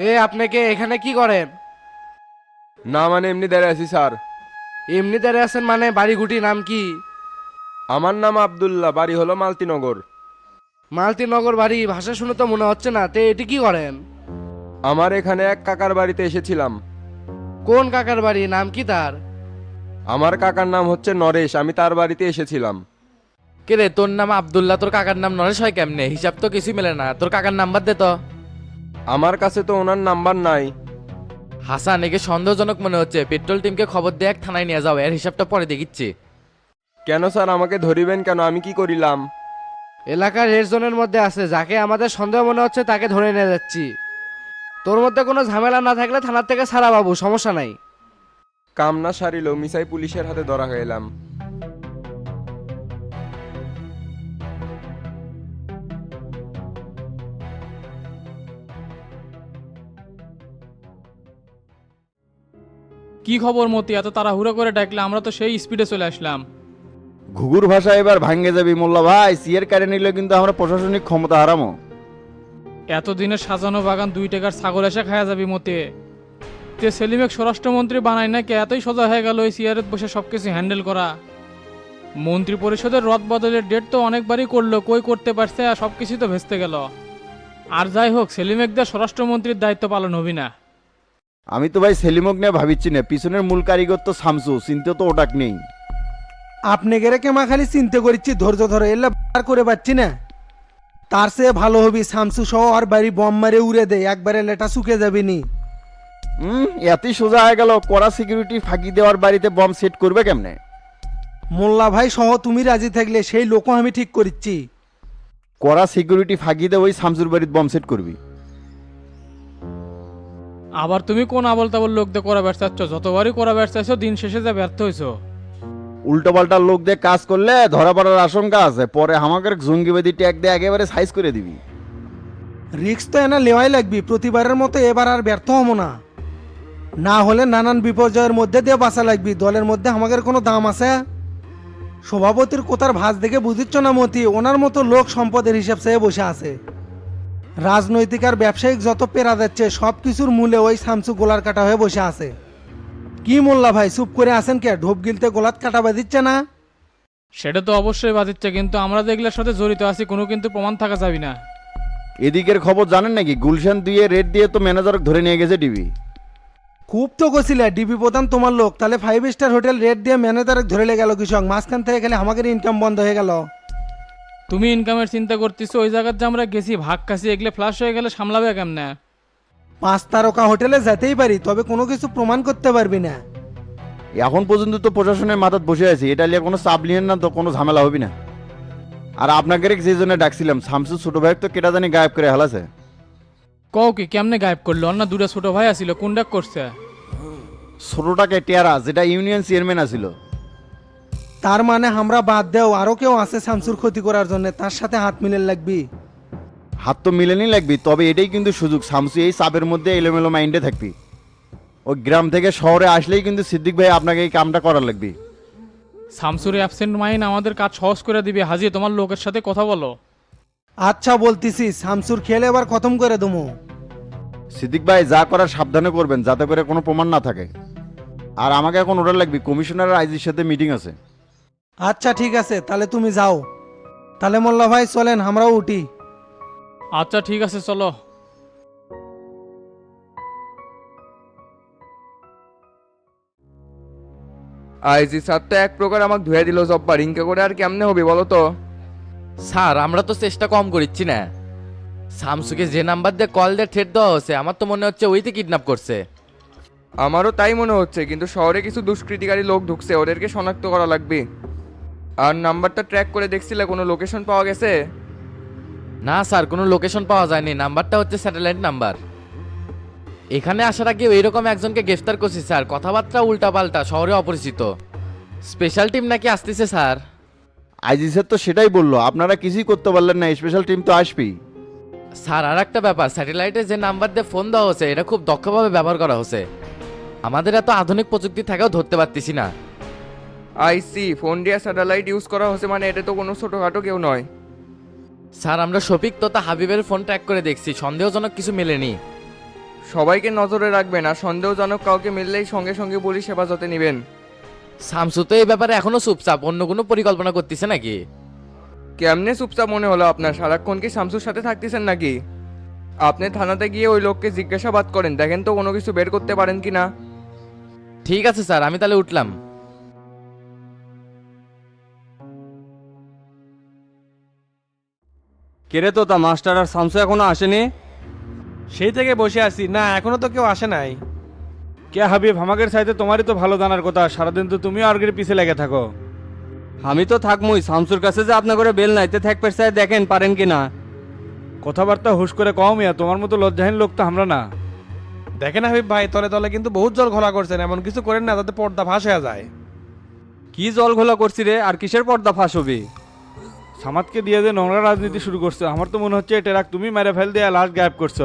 এ আপনাকে এখানে কি করেন? না মানে এমনি দাঁড়িয়ে আছি স্যার। এমনি দাঁড়িয়ে আছেন মানে বাড়ি গুটি নাম কি? আমার নাম আব্দুল্লাহ বাড়ি হলো মালতিনগর। মালতীনগর বাড়ি ভাষা শুনে তো মনে হচ্ছে না। তে এটি কি করেন? আমার এখানে এক কাকার বাড়িতে এসেছিলাম। কোন কাকার বাড়ি? নাম কি তার? আমার কাকার নাম হচ্ছে নরেশ আমি তার বাড়িতে এসেছিলাম। কে রে তোর নাম আব্দুল্লাহ তোর কাকার নাম নরেশ হয় কেমনে? হিসাব তো কিছুই মেলে না। তোর কাকার নাম্বার দে তো। আমার কাছে তো ওনার নাম্বার নাই। হাসান একে সন্দেহজনক মনে হচ্ছে। পেট্রোল টিমকে খবর দিয়ে এক থানায় নিয়ে যাও এর হিসাবটা পরে দেখিচ্ছি। কেন স্যার আমাকে ধরিবেন কেন? আমি কি করিলাম? এলাকার রেড জোনের মধ্যে আছে। যাকে আমাদের সন্দেহ মনে হচ্ছে তাকে ধরে নিয়ে যাচ্ছি। তোর মধ্যে কোনো ঝামেলা না থাকলে থানার থেকে ছাড়া বাবু সমস্যা নাই। কাম না সারিল মিসাই পুলিশের হাতে ধরা হয়ে এলাম। কি খবর মতি? এত তাড়াহুড়ো করে ডাকলে আমরা তো সেই স্পিডে চলে আসলাম। ঘুঘুর ভাষা এবার ভাঙ্গে যাবি মোল্লা ভাই সিয়ের কারে নিলে কিন্তু আমরা প্রশাসনিক ক্ষমতা হারামো। এতদিনের সাজানো বাগান দুই টাকার ছাগল এসে খায়া যাবি মতে। তে সেলিমেক স্বরাষ্ট্রমন্ত্রী বানাই না কে এতই সোজা হয়ে গেল ওই সিয়ারেত বসে সবকিছু হ্যান্ডেল করা। মন্ত্রী পরিষদের রদ বদলের ডেট তো অনেকবারই করল কই করতে পারছে আর সবকিছু তো ভেস্তে গেল। আর যাই হোক সেলিমেকদের স্বরাষ্ট্রমন্ত্রীর দায়িত্ব পালন হবি না। আমি তো ভাই সেলিমক নিয়ে ভাবিচ্ছি না। পিছনের মূল কারিগর তো শামসু চিনতে তো ওটাক নেই। আপনি গেরে কেমা খালি চিন্তা করিচ্ছি ধৈর্য ধরে এলে বার করে পাচ্ছি না। তার চেয়ে ভালো হবি শামসু সহ আর বাড়ি বম মারে উড়ে দে একবারে লেটা শুকে যাবি নি। হুম এতই সোজা হয়ে গেল কড়া সিকিউরিটি ফাঁকি দেওয়ার বাড়িতে বম সেট করবে কেমনে? মোল্লা ভাই সহ তুমি রাজি থাকলে সেই লোকও আমি ঠিক করিচ্ছি। কড়া সিকিউরিটি ফাঁকি দিয়ে ওই শামসুর বাড়িতে বম সেট করবি। আবার তুমি কোন আবল তাবল লোকদের করা ব্যর্থ চাচ্ছ যতবারই করা ব্যর্থ চাচ্ছ দিন শেষে যা ব্যর্থ হয়েছো। উল্টো পাল্টা লোক দিয়ে কাজ করলে ধরা পড়ার আশঙ্কা আছে। পরে আমাকে জঙ্গিবাদী ট্যাগ দিয়ে একেবারে সাইজ করে দিবি। রিক্স তো এনা লেওয়াই লাগবি। প্রতিবারের মতো এবার আর ব্যর্থ হব না। না হলে নানান বিপর্যয়ের মধ্যে দিয়ে বাঁচা লাগবি। দলের মধ্যে আমাদের কোনো দাম আছে? সভাপতির কোথার ভাঁজ দেখে বুঝিচ্ছ না মতি? ওনার মতো লোক সম্পদের হিসাব চেয়ে বসে আছে। রাজনৈতিক আর ব্যবসায়িক যত পেরা যাচ্ছে সব কিছুর মূলে ওই সামসু গোলার কাটা হয়ে বসে আছে। কি মোল্লা ভাই চুপ করে আছেন কে? ঢোপ গিলতে গোলাত কাটা বাঁধিচ্ছে না? সেটা তো অবশ্যই বাজিচ্ছে কিন্তু আমরা যেগুলোর সাথে জড়িত আছি কোনো কিন্তু প্রমাণ থাকা যাবে না। এদিকের খবর জানেন নাকি? গুলশান দিয়ে রেড দিয়ে তো ম্যানেজার ধরে নিয়ে গেছে ডিবি। খুব তো গছিলে ডিবি প্রধান তোমার লোক। তাহলে ফাইভ স্টার হোটেল রেড দিয়ে ম্যানেজার ধরে গেল কৃষক মাঝখান থেকে গেলে আমাদের ইনকাম বন্ধ হয়ে গেল। তুমি ইনকামের চিন্তা করতেছো ওই জায়গার যে আমরা গেছি ভাগ কাশি এগুলো ফ্লাশ হয়ে গেলে সামলাবে কেমনে? পাঁচ তারকা হোটেলে যেতেই পারি তবে কোনো কিছু প্রমাণ করতে পারবি না। এখন পর্যন্ত তো প্রশাসনের মাথাত বসে আছি এটা নিয়ে কোনো চাপ নিয়েন না তো কোনো ঝামেলা হবে না। আর আপনাকে যে জন্য ডাকছিলাম শামসু ছোট ভাই তো কেটা জানি গায়েব করে হেলাছে। কও কি কেমনে গায়েব করল? অন্য দুটো ছোট ভাই আছিল কোন ডাক করছে? ছোটটাকে টেরা যেটা ইউনিয়ন চেয়ারম্যান আছিল তার মানে আমরা বাদ দেও আরও কেউ আছে শামসুর ক্ষতি করার জন্য তার সাথে হাত মিলে লাগবি। হাত তো মিলেনি লাগবি তবে এটাই কিন্তু সুযোগ শামসু এই চাপের মধ্যে এলোমেলো মাইন্ডে থাকবি। ওই গ্রাম থেকে শহরে আসলেই কিন্তু সিদ্দিক ভাই আপনাকে এই কামটা করার লাগবে। শামসুর অ্যাবসেন্ট মাইন আমাদের কাজ সহজ করে দিবে। হাজি তোমার লোকের সাথে কথা বলো। আচ্ছা বলতিছি শামসুর খেলে এবার খতম করে দমু সিদ্দিক ভাই যা করার সাবধানে করবেন যাতে করে কোনো প্রমাণ না থাকে। আর আমাকে এখন ওটা লাগবে কমিশনার আর আইজির সাথে মিটিং আছে। আচ্ছা ঠিক আছে তাহলে তুমি যাও। তাহলে মোল্লা ভাই চলেন আমরাও উঠি। আচ্ছা ঠিক আছে চলো। আইজি স্যার তো এক প্রকার আমাকে ধুয়ে দিল জব্বা রিঙ্কে করে আর কেমনে হবে বলো তো? স্যার আমরা তো চেষ্টা কম করিচ্ছি না। সামসুকে যে নাম্বার দিয়ে কল দিয়ে ঠেট দেওয়া হচ্ছে আমার তো মনে হচ্ছে ওইতে কিডন্যাপ করছে। আমারও তাই মনে হচ্ছে কিন্তু শহরে কিছু দুষ্কৃতিকারী লোক ঢুকছে ওদেরকে শনাক্ত করা লাগবে। আর নাম্বারটা ট্র্যাক করে দেখছিলে কোনো লোকেশন পাওয়া গেছে? না স্যার কোনো লোকেশন পাওয়া যায়নি। নাম্বারটা হচ্ছে স্যাটেলাইট নাম্বার এখানে আসার আগে এইরকম একজনকে গ্রেফতার করছি স্যার। কথাবার্তা উল্টাপাল্টা শহরে অপরিচিত। স্পেশাল টিম নাকি আসতেছে স্যার? আইজি স্যার তো সেটাই বলল। আপনারা কিছুই করতে পারলেন না স্পেশাল টিম তো আসবেই। স্যার আর একটা ব্যাপার স্যাটেলাইটে যে নাম্বার দিয়ে ফোন দেওয়া হচ্ছে এটা খুব দক্ষভাবে ব্যবহার করা হচ্ছে। আমাদের এত আধুনিক প্রযুক্তি থাকাও ধরতে পারতেছি না। আইসি ফোন দিয়ে স্যাটেলাইট ইউজ করা হচ্ছে মানে এটা তো কোনো ছোটোখাটো কেউ নয়। স্যার আমরা শফিক তথা হাবিবের ফোন ট্র্যাক করে দেখছি সন্দেহজনক কিছু মেলেনি। সবাইকে নজরে রাখবেন আর সন্দেহজনক কাউকে মিললেই সঙ্গে সঙ্গে পুলিশ হেফাজতে নেবেন। শামসু তো এই ব্যাপারে এখনও চুপচাপ অন্য কোনো পরিকল্পনা করতেছে নাকি? কেমনে চুপচাপ মনে হলো আপনার? সারাক্ষণ কি শামসুর সাথে থাকতেছেন নাকি? আপনি থানাতে গিয়ে ওই লোককে জিজ্ঞাসাবাদ করেন দেখেন তো কোনো কিছু বের করতে পারেন কি না ঠিক আছে স্যার আমি তাহলে উঠলাম। কেরে তো তা মাস্টার আর শামসু এখনও আসেনি? সেই থেকে বসে আছি। না এখনও তো কেউ আসে নাই। কে হাবিব আমাদের সাইতে তোমারই তো ভালো জানার কথা। সারাদিন তো তুমিও আর পিছে লেগে থাকো। আমি তো থাকমই। শামসুর কাছে যে আপনার করে বেল নাইতে থাক পেছায় দেখেন পারেন কি না? কথাবার্তা হুশ করে কম ইয়া তোমার মতো লজ্জাহীন লোক তো আমরা না। দেখেন হাবিব ভাই তলে তলে কিন্তু বহুত জল ঘোলা করছেন। এমন কিছু করেন না যাতে পর্দা ফাঁস হয়ে যায়। কি জল ঘোলা করছি রে? আর কিসের পর্দা ফাঁস হবে? সামাদকে দিয়ে যে নোংরা রাজনীতি শুরু করছ আমার তো মনে হচ্ছে টেরাক তুমি মেরে ফেল দিয়ে লাশ গায়েব করছ।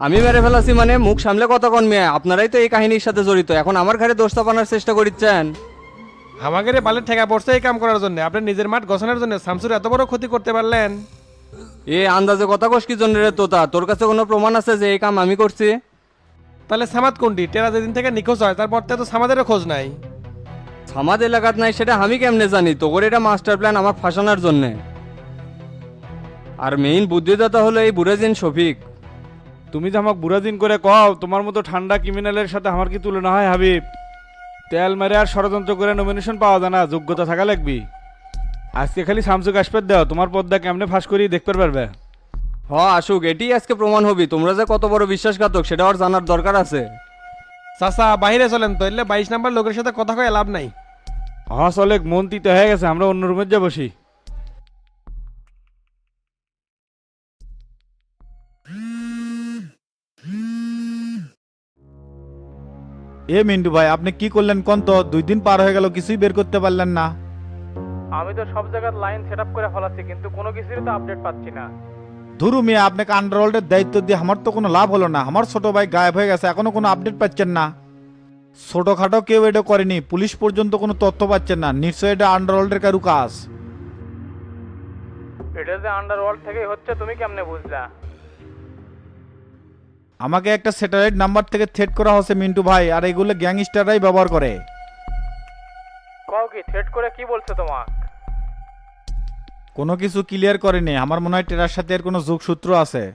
আমি মেরে ফেলাছি মানে মুখ সামলে কথা কন মেয়ে আপনারাই তো এই কাহিনীর সাথে জড়িত এখন আমার ঘরে দোষ চাপানোর চেষ্টা করিচ্ছেন। আমাদের বালের ঠেকা পড়ছে এই কাম করার জন্য আপনি নিজের মাঠ গছনের জন্য শামসুর এত বড় ক্ষতি করতে পারলেন? এ আন্দাজে কথা কস কি জন্য রে তোতা তোর কাছে কোনো প্রমাণ আছে যে এই কাম আমি করছি? তাহলে সামাদ কোনটি? টেরা যেদিন থেকে নিখোঁজ হয় তারপর তো সামাদেরও খোঁজ নাই। সমাজ এলাকাত নাই সেটা আমি কেমনে জানি? তোর এটা মাস্টার প্ল্যান আমার ফাঁসানোর জন্যে। আর মেইন বুদ্ধিদাতা হলো এই বুড়াজিন শফিক। তুমি যে আমাকে বুড়াদিন করে কও তোমার মতো ঠান্ডা ক্রিমিনালের সাথে আমার কি তুলনা হয় হাবিব? তেল মেরে আর ষড়যন্ত্র করে নমিনেশন পাওয়া যায় না যোগ্যতা থাকা লাগবি। আজকে খালি শামসুক আসপের দেও তোমার পদ্মা কেমনে ফাঁস করি দেখতে পারবে? হ আসুক এটি আজকে প্রমাণ হবি। তোমরা যে কত বড় বিশ্বাসঘাতক সেটা আর জানার দরকার আছে। চাচা বাইরে চলেন তো এলে বাইশ নাম্বার লোকের সাথে কথা কয়ে লাভ নাই। হ্যাঁ চলে মন তিতে হয়ে গেছে আমরা অন্য রুমে যা বসি এ মিন্টু ভাই আপনি কি করলেন কোন তো? দুই দিন পার হয়ে গেল কিছুই বের করতে পারলেন না। আমি তো সব জায়গায় লাইন সেট আপ করে ফেলাচ্ছি কিন্তু কোনো কিছুরই তো আপডেট পাচ্ছি না। ধুরু মিয়া আপনাকে আন্ডারওয়ার্ল্ডের দায়িত্ব দিয়ে আমার তো কোনো লাভ হলো না। আমার ছোট ভাই গায়েব হয়ে গেছে এখনও কোনো আপডেট পাচ্ছেন না। ছোটখাটো কেউ এটা করেনি পুলিশ পর্যন্ত কোনো তথ্য পাচ্ছেন না। নিশ্চয়ই এটা আন্ডারওয়ার্ল্ডের কারু কাজ এটা যে আন্ডারওয়ার্ল্ড থেকেই হচ্ছে তুমি কেমনে বুঝলা? আমাকে একটা স্যাটেলাইট নাম্বার থেকে থ্রেট করা হচ্ছে মিন্টু ভাই আর এগুলো গ্যাংস্টাররাই ব্যবহার করে। কও কি থ্রেট করে কি বলছে তোমাক কোনো কিছু ক্লিয়ার করেনি আমার মনে হয় টেরার সাথে এর কোনো যোগসূত্র আছে।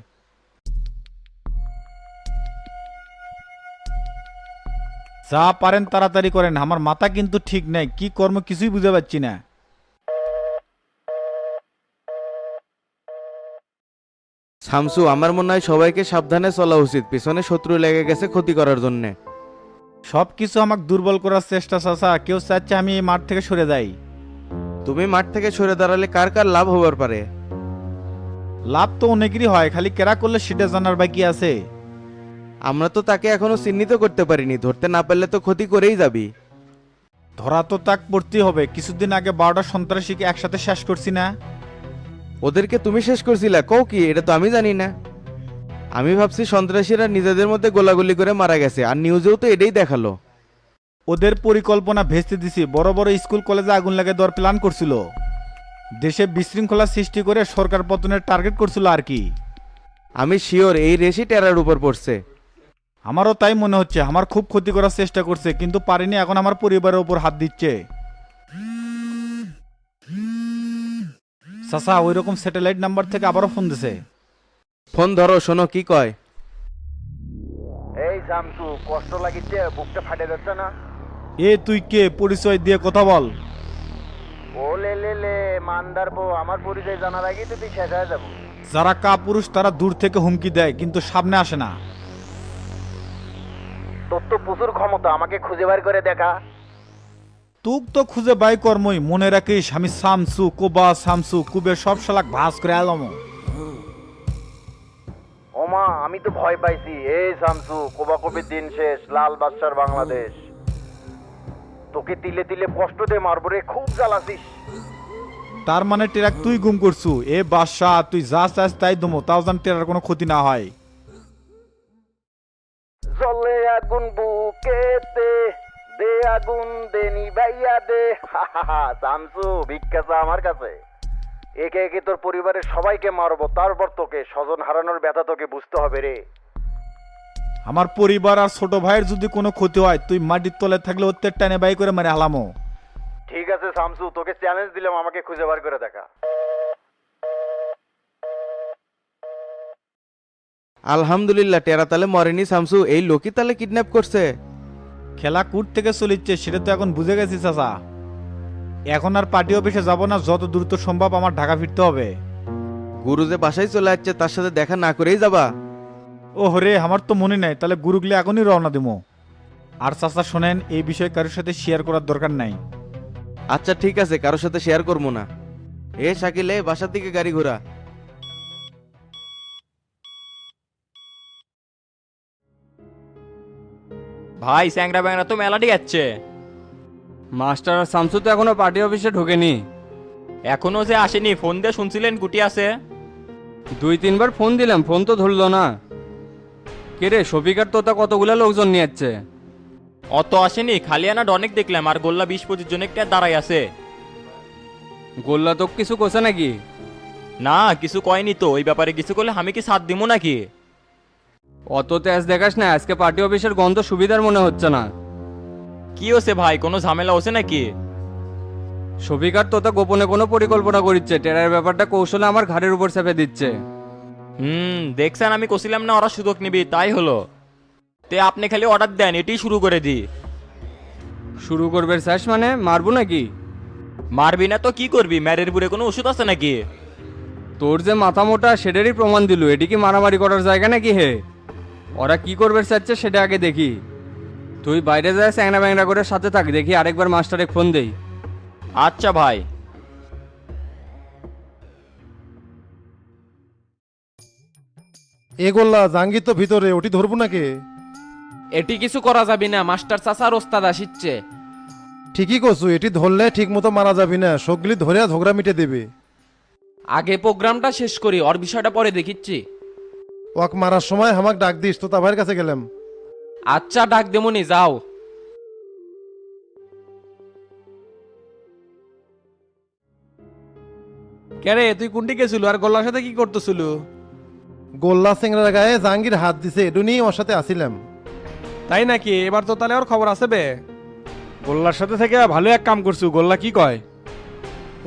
যা পারেন তাড়াতাড়ি করেন। আমার মাথা কিন্তু ঠিক নেই। কি কর্ম কিছুই বুঝতে পারছি না। শামসু আমার মনে হয় সবাইকে সাবধানে চলা উচিত। পিছনে শত্রু লেগে গেছে ক্ষতি করার জন্যে। সব কিছু আমাকে দুর্বল করার চেষ্টা চাচা। কেউ চাচ্ছে আমি এই মাঠ থেকে সরে যাই। তুমি মাঠ থেকে সরে দাঁড়ালে কার কার লাভ হবার পারে? লাভ তো অনেকেরই হয় খালি কেরা করলে সেটা জানার বাকি আছে। আমরা তো তাকে এখনও চিহ্নিত করতে পারিনি ধরতে না পারলে তো ক্ষতি করেই যাবি। ধরা তো তাক পড়তেই হবে কিছুদিন আগে বারোটা সন্ত্রাসীকে একসাথে শেষ করছি না। ওদেরকে তুমি শেষ করছিলা কও কি এটা তো আমি জানি না। আমি ভাবছি সন্ত্রাসীরা নিজেদের মধ্যে গোলাগুলি করে মারা গেছে আর নিউজেও তো এটাই দেখাল। ওদের পরিকল্পনা ভেস্তে দিছি। বড় বড় স্কুল কলেজে আগুন লাগে দেওয়ার প্ল্যান করছিল। দেশে বিশৃঙ্খলা সৃষ্টি করে সরকার পতনের টার্গেট করছিল আর কি। আমি শিওর এই রেশি টেরার উপর পড়ছে। আমারও তাই মনে হচ্ছে আমার খুব ক্ষতি করার চেষ্টা করছে কিন্তু পারিনি এখন আমার পরিবারের উপর হাত দিচ্ছে। চাচা ওই রকম স্যাটেলাইট নাম্বার থেকে আবারও ফোন দিছে। ফোন ধরো শোনো কি কয়। এই জামসু কষ্ট লাগিচ্ছে বুকটা ফাটে যাচ্ছে না। এ তুই কে? পরিচয় দিয়ে কথা বল। ও লে লে লে মানদার বউ আমার পরিচয় জানার আগেই তো তুই শেষ হয়ে যাব। যারা কা পুরুষ তারা দূর থেকে হুমকি দেয় কিন্তু সামনে আসে না। তোর তো প্রচুর ক্ষমতা আমাকে খুঁজে বার করে দেখা। তুক তো খুঁজে বাই কর্মই মনে রাখিস আমি সামসু কোবা সামসু কুবে সব শালাক ভাস করে আলমো ওমা আমি তো ভয় পাইছি। এই শামসু কোবাকবির দিন শেষ লাল বাদশার বাংলাদেশ। তোকে তিলে তিলে কষ্ট দে মারবো রে। খুব জ্বালাসিস। তার মানে টেরাক তুই গুম করছু? এ বাদশাহ তুই যা চাস তাই দমো। তাও যেন টেরার কোনো ক্ষতি না হয়। জলে আগুন বুকেতে দে আগুন দে নিবাইয়া দে। শামসু ভিক্ষা চা আমার কাছে। একে একে তোর পরিবারের সবাইকে মারবো তারপর তোকে স্বজন হারানোর ব্যথা তোকে বুঝতে হবে রে। আমার পরিবার আর ছোট ভাইয়ের যদি কোনো ক্ষতি হয় তুই মাটির তলে থাকলে ওর টানে বাই করে মারে হালামো। ঠিক আছে শামসু তোকে চ্যালেঞ্জ দিলাম আমাকে খুঁজে বার করে দেখা। আলহামদুলিল্লাহ টেরা তালে মরেনি শামসু এই লোকই তালে কিডন্যাপ করছে। খেলা কুট থেকে চলিচ্ছে সেটা তো এখন বুঝে গেছি চাচা। এখন আর পার্টি অফিসে যাব না যত দ্রুত সম্ভব আমার ঢাকা ফিরতে হবে। গুরু যে বাসায় চলে যাচ্ছে তার সাথে দেখা না করেই যাবা। ও হরে আমার তো মনে নাই তাহলে গুরুগুলি এখনই রওনা দেবো। আর চাচা শোনেন এই বিষয়ে কারোর সাথে শেয়ার করার দরকার নাই। আচ্ছা ঠিক আছে কারোর সাথে শেয়ার করব না। এ শাকিল এ বাসার দিকে গাড়ি ঘোরা। ভাই স্যাংরা ব্যাংরা তো মেলাটি যাচ্ছে। মাস্টার আর শামসু তো এখনও পার্টি অফিসে ঢোকেনি। এখনও যে আসেনি ফোন দিয়ে শুনছিলেন গুটি আছে। দুই তিনবার ফোন দিলাম ফোন তো ধরলো না। কে রে শফিকার তোতা কতগুলা লোকজন নিয়ে যাচ্ছে অত আসেনি খালি আনা ডনেক দেখলাম আর গোল্লা বিশ পঁচিশ জনের কে দাঁড়াই আছে। গোল্লা তো কিছু কোসে নাকি? না কিছু কয়নি তো ওই ব্যাপারে কিছু করলে আমি কি সাথ দিব নাকি? অত তেজ দেখাস না আজকে পার্টি অফিসের গন্ধ সুবিধার মনে হচ্ছে না। কি হচ্ছে ভাই কোনো ঝামেলা হচ্ছে নাকি? শফিকার তোতা গোপনে কোনো পরিকল্পনা করিচ্ছে টেরার ব্যাপারটা কৌশলে আমার ঘাড়ের উপর চেপে দিচ্ছে। হুম দেখছেন আমি কছিলাম না ওরা সুযোগ নিবি তাই হলো। তে আপনি খালি অর্ডার দেন এটাই শুরু করে দি। শুরু করবে শেষ মানে? মারবো নাকি? মারবি না তো কি করবি? ম্যারের বুড়ে কোনো ওষুধ আছে নাকি? তোর যে মাথা মোটা সেটারই প্রমাণ দিল। এটি কি মারামারি করার জায়গা নাকি হে? ওরা কি করবে চাচ্ছে সেটা আগে দেখি। তুই বাইরে যাস স্যাংরা ব্যাংরা করে সাথে থাক দেখি আরেকবার মাস্টারে ফোন দেই। আচ্ছা ভাই। এ গোল্লা জাঙ্গি তো ভিতরে ওটি ধরবো নাকি? এটি কিছু করা যাবে না মাস্টার চাচার ওস্তাদ আসিচ্ছে। ঠিকই করছু এটি ধরলে ঠিক মতো মারা যাবি না সবগুলি ধরে ঝগড়া মিটে দেবে। আগে প্রোগ্রামটা শেষ করি ওর বিষয়টা পরে দেখিচ্ছি। ওয়াক মারার সময় আমাকে ডাক দিস তো তাভাইয়ের কাছে গেলাম। আচ্ছা ডাক দেমনি যাও। কে রে তুই কোনটি গেছিল আর গোল্লার সাথে কি করতেছিল? গোল্লা সিংড়ার গায়ে জাহাঙ্গীর হাত দিছে এটু নিয়ে ওর সাথে আসিলাম। তাই নাকি? এবার তো তাহলে ওর খবর আছে বে। গোল্লার সাথে থেকে ভালো এক কাম করছু গোল্লা কি কয়?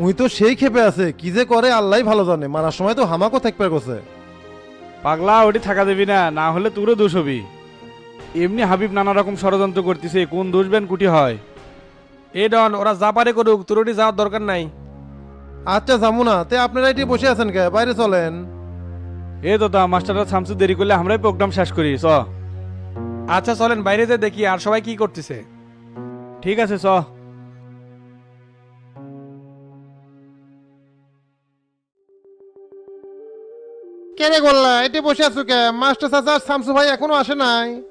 উই তো সেই ক্ষেপে আছে কি যে করে আল্লাহ ভালো জানে মারার সময় তো হামাকও থাকবে করছে পাগলা ওটি থাকা দেবি না না হলে তোরও দোষ হবি। এমনি হাবিব নানা রকম ষড়যন্ত্র করতেছে কোন দোষ বেন কুটি হয়? এ ডন ওরা যা পারে করুক তোর ওটি যাওয়ার দরকার নাই। আচ্ছা যাব না তে আপনারা এটি বসে আছেন কে? বাইরে চলেন। এ দাদা মাস্টাররা শামসু দেরি করলে আমরাই প্রোগ্রাম শেষ করি চ। আচ্ছা চলেন বাইরে যে দেখি আর সবাই কি করতেছে। ঠিক আছে চ। কে রে গোল্লা এটি বসে আছো কে? মাস্টার চাচা আর শামসু ভাই এখনও আসে নাই?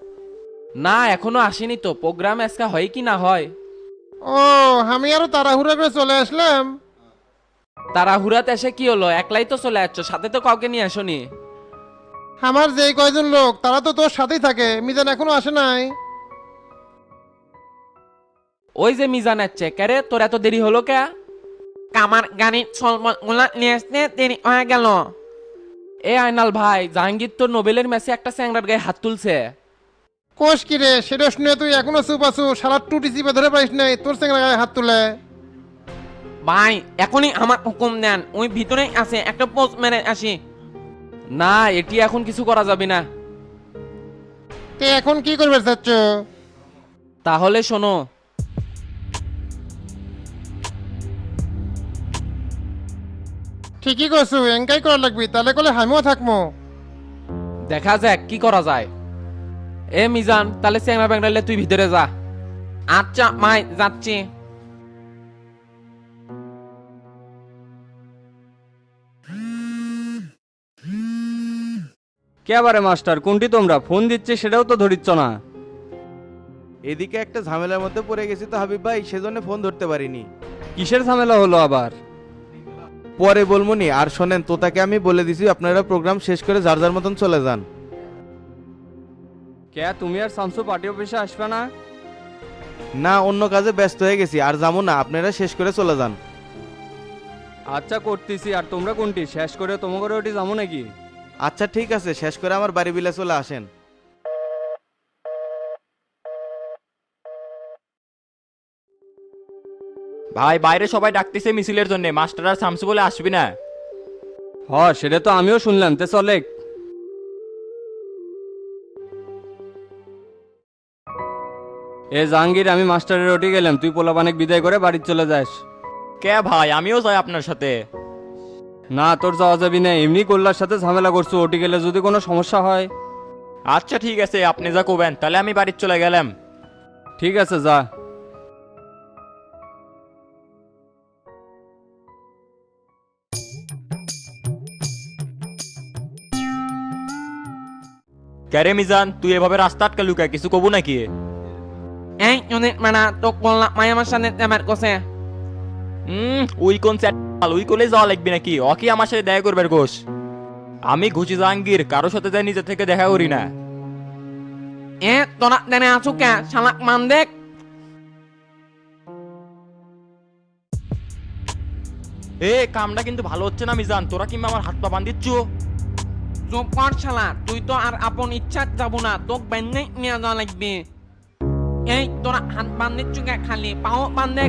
না এখনও আসেনি তো। প্রোগ্রাম আজকে হয় কি না হয়? ও আমি আরও তাড়াহুড়া করে চলে আসলাম। তারা হুরাতে এসে কি হলো? একলাই তো চলে যাচ্ছ সাথে তো কাউকে নিয়ে আসনি। আমার যেই কয়জন লোক তারা তো তোর সাথেই থাকে মিজান এখনও আসে নাই। ওই যে মিজান যাচ্ছে ক্যারে তোর এত দেরি হলো কে? কামার গাড়ির সলমতগুলা নিয়ে আসতে দেরি হয়ে গেল। এ আইনাল ভাই জাহাঙ্গীর তো নোবেলের ম্যাচে একটা স্যাংরার গায়ে হাত তুলছে। কোষ কি রে? সেটা শুনে তুই এখনও চুপ আছু সারা টুটি চিপে ধরে পারিস নাই তোর সঙ্গে গায়ে হাত তুলে। ভাই এখনই আমার হুকুম দেন। ওই ভিতরেই আছে একটা পোস্ট মেরে আসি। না এটি এখন কিছু করা যাবে না। তে এখন কি করবে চাচ্ছ? তাহলে শোনো। ঠিকই করছু এঙ্কাই করা লাগবি তাহলে কলে আমিও থাকব দেখা যাক কি করা যায়। এ মিজান তাহলে স্যাংরা ব্যাংরালে তুই ভিতরে যা। আচ্ছা মাই যাচ্ছি। কে আবারে মাস্টার? কোনটি তোমরা? ফোন দিচ্ছে সেটাও তো ধরিচ্ছ না। এদিকে একটা ঝামেলার মধ্যে পড়ে গেছি তো হাবিব ভাই সেজন্য ফোন ধরতে পারিনি। কিসের ঝামেলা হলো আবার? পরে বলবনি আর শোনেন তোতাকে আমি বলে দিছি আপনারা প্রোগ্রাম শেষ করে যার যার মতন চলে যান। কে তুমি আর শামসু পার্টি অফিসে আসবে না? না অন্য কাজে ব্যস্ত হয়ে গেছি আর যাব না আপনারা শেষ করে চলে যান। আচ্ছা করতেছি আর তোমরা কোনটি? শেষ করে তোমাকে ওটি যাব নাকি? আচ্ছা ঠিক আছে শেষ করে আমার বাড়ি বিলে চলে আসেন। ভাই বাইরে সবাই ডাকতেছে মিছিলের জন্য। মাস্টার আর শামসু বলে আসবি না। হ সেটা তো আমিও শুনলাম। তে চলে। এ জাহাঙ্গীর আমি মাস্টারের ওটি গেলাম তুই পোলাপানেক বিদায় করে বাড়ি চলে যাস। কে ভাই? আমিও যাই আপনার সাথে। না তোর যাওয়া যাবি না এমনি গোল্লার সাথে ঝামেলা করছ ওটি গেলে যদি কোনো সমস্যা হয়। আচ্ছা ঠিক আছে আপনি যা করবেন তাহলে আমি বাড়ির চলে গেলাম। ঠিক আছে যা। ক্যারে মিজান তুই এভাবে রাস্তা আটকে লুকায় কিছু কবু নাকি? এই ইউনিট মানা তো কোল্লা মায়া আমার সামনে তেমার কোসে হুম ওই কোন চ্যাট ওই কোলে যাওয়া লাগবে নাকি? ও কি আমার সাথে দেখা করবে ঘোষ আমি ঘুচি জাহাঙ্গীর কারোর সাথে যাই নিজে থেকে দেখা করি না। এ তোরা দেনে আছো কে? শালাক মান দেখ। এ কামটা কিন্তু ভালো হচ্ছে না মিজান। তোরা কিংবা আমার হাত পা বান্ধিচ্ছ? চুপ কর শালা। তুই তো আর আপন ইচ্ছা যাব না। তোক বেন্নে নিয়ে যাওয়া লাগবে। এই তোরা হাত বান্ধিচ্ছু কে খালি? পাও বান্ধে